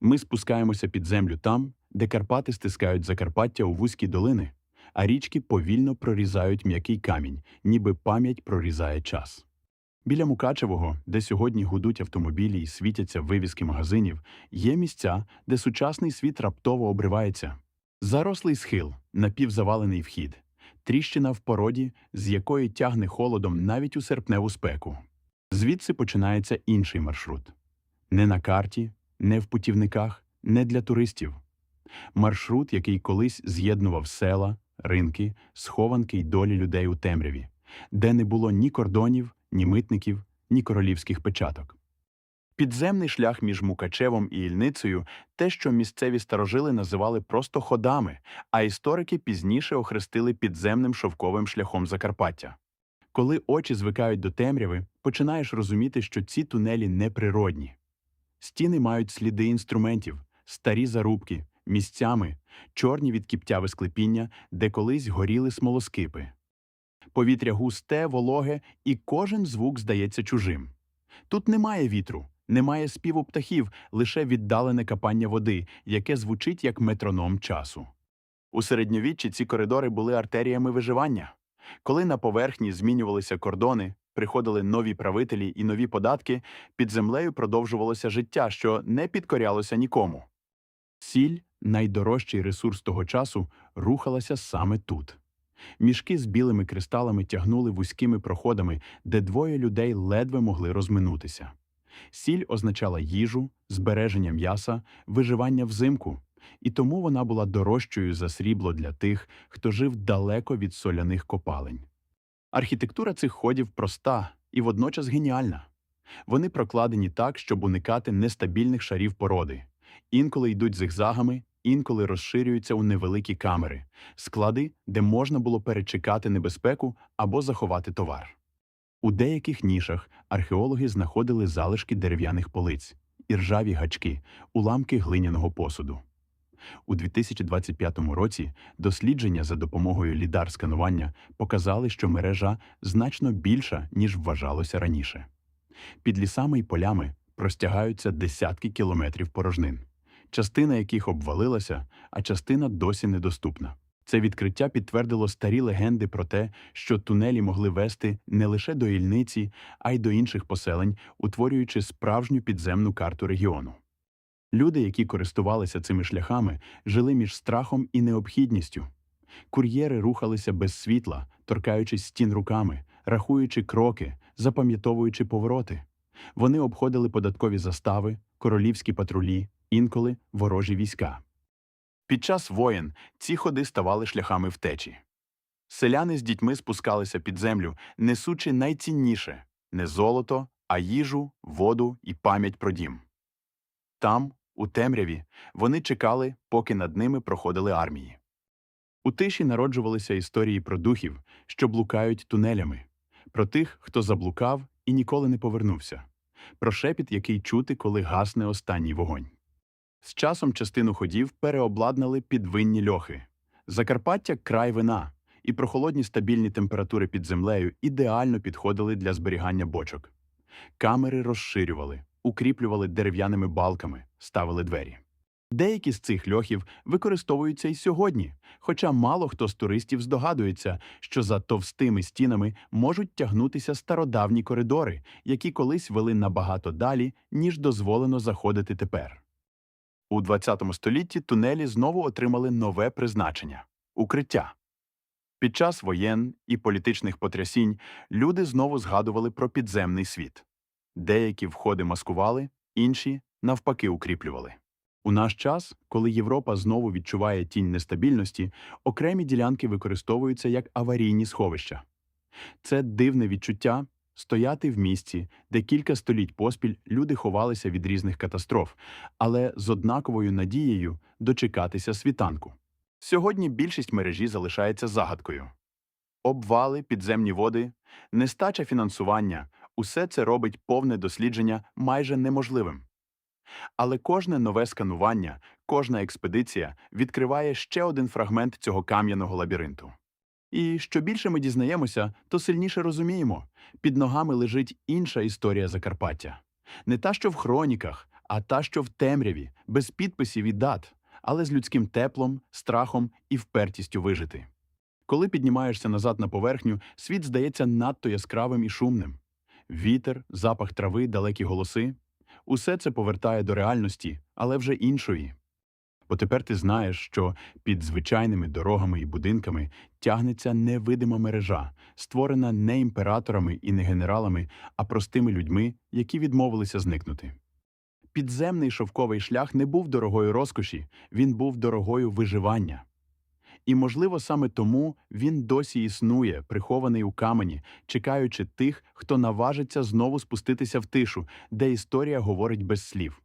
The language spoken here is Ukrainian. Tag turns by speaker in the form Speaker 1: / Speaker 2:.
Speaker 1: Ми спускаємося під землю там, де Карпати стискають Закарпаття у вузькі долини, а річки повільно прорізають м'який камінь, ніби пам'ять прорізає час. Біля Мукачевого, де сьогодні гудуть автомобілі і світяться вивіски магазинів, є місця, де сучасний світ раптово обривається. Зарослий схил, напівзавалений вхід, тріщина в породі, з якої тягне холодом навіть у серпневу спеку. Звідси починається інший маршрут. Не на карті, не в путівниках, не для туристів. Маршрут, який колись з'єднував села, ринки, схованки й долі людей у темряві, де не було ні кордонів, ні митників, ні королівських печаток. Підземний шлях між Мукачевом і Ільницею те, що місцеві старожили називали просто ходами, а історики пізніше охрестили підземним шовковим шляхом Закарпаття. Коли очі звикають до темряви, починаєш розуміти, що ці тунелі неприродні. Стіни мають сліди інструментів, старі зарубки, місцями, чорні від кіптяви склепіння, де колись горіли смолоскипи. Повітря густе, вологе, і кожен звук здається чужим. Тут немає вітру, немає співу птахів, лише віддалене капання води, яке звучить як метроном часу. У середньовіччі ці коридори були артеріями виживання. Коли на поверхні змінювалися кордони, приходили нові правителі і нові податки, під землею продовжувалося життя, що не підкорялося нікому. Сіль, найдорожчий ресурс того часу, рухалася саме тут. Мішки з білими кристалами тягнули вузькими проходами, де двоє людей ледве могли розминутися. Сіль означала їжу, збереження м'яса, виживання взимку, і тому вона була дорожчою за срібло для тих, хто жив далеко від соляних копалень. Архітектура цих ходів проста і водночас геніальна. Вони прокладені так, щоб уникати нестабільних шарів породи. Інколи йдуть зигзагами, інколи розширюються у невеликі камери, склади, де можна було перечекати небезпеку або заховати товар. У деяких нішах археологи знаходили залишки дерев'яних полиць, іржаві гачки, уламки глиняного посуду. У 2025 році дослідження за допомогою лідар-сканування показали, що мережа значно більша, ніж вважалося раніше. Під лісами й полями простягаються десятки кілометрів порожнин, частина яких обвалилася, а частина досі недоступна. Це відкриття підтвердило старі легенди про те, що тунелі могли вести не лише до Ільниці, а й до інших поселень, утворюючи справжню підземну карту регіону. Люди, які користувалися цими шляхами, жили між страхом і необхідністю. Кур'єри рухалися без світла, торкаючись стін руками, рахуючи кроки, запам'ятовуючи повороти. Вони обходили податкові застави, королівські патрулі, інколи ворожі війська. Під час воєн ці ходи ставали шляхами втечі. Селяни з дітьми спускалися під землю, несучи найцінніше не золото, а їжу, воду і пам'ять про дім. Там, у темряві, вони чекали, поки над ними проходили армії. У тиші народжувалися історії про духів, що блукають тунелями, про тих, хто заблукав і ніколи не повернувся, про шепіт, який чути, коли гасне останній вогонь. З часом частину ходів переобладнали під винні льохи. Закарпаття край вина, і прохолодні стабільні температури під землею ідеально підходили для зберігання бочок. Камери розширювали, укріплювали дерев'яними балками, ставили двері. Деякі з цих льохів використовуються і сьогодні, хоча мало хто з туристів здогадується, що за товстими стінами можуть тягнутися стародавні коридори, які колись вели набагато далі, ніж дозволено заходити тепер. У ХХ столітті тунелі знову отримали нове призначення укриття. Під час воєн і політичних потрясінь люди знову згадували про підземний світ. Деякі входи маскували, інші навпаки укріплювали. У наш час, коли Європа знову відчуває тінь нестабільності, окремі ділянки використовуються як аварійні сховища. Це дивне відчуття стояти в місці, де кілька століть поспіль люди ховалися від різних катастроф, але з однаковою надією дочекатися світанку. Сьогодні більшість мережі залишається загадкою. Обвали, підземні води, нестача фінансування усе це робить повне дослідження майже неможливим. Але кожне нове сканування, кожна експедиція відкриває ще один фрагмент цього кам'яного лабіринту. І що більше ми дізнаємося, то сильніше розуміємо під ногами лежить інша історія Закарпаття. Не та, що в хроніках, а та, що в темряві, без підписів і дат, але з людським теплом, страхом і впертістю вижити. Коли піднімаєшся назад на поверхню, світ здається надто яскравим і шумним. Вітер, запах трави, далекі голоси усе це повертає до реальності, але вже іншої. Бо тепер ти знаєш, що під звичайними дорогами і будинками тягнеться невидима мережа, створена не імператорами і не генералами, а простими людьми, які відмовилися зникнути. Підземний шовковий шлях не був дорогою розкоші, він був дорогою виживання. І, можливо, саме тому він досі існує, прихований у камені, чекаючи тих, хто наважиться знову спуститися в тишу, де історія говорить без слів.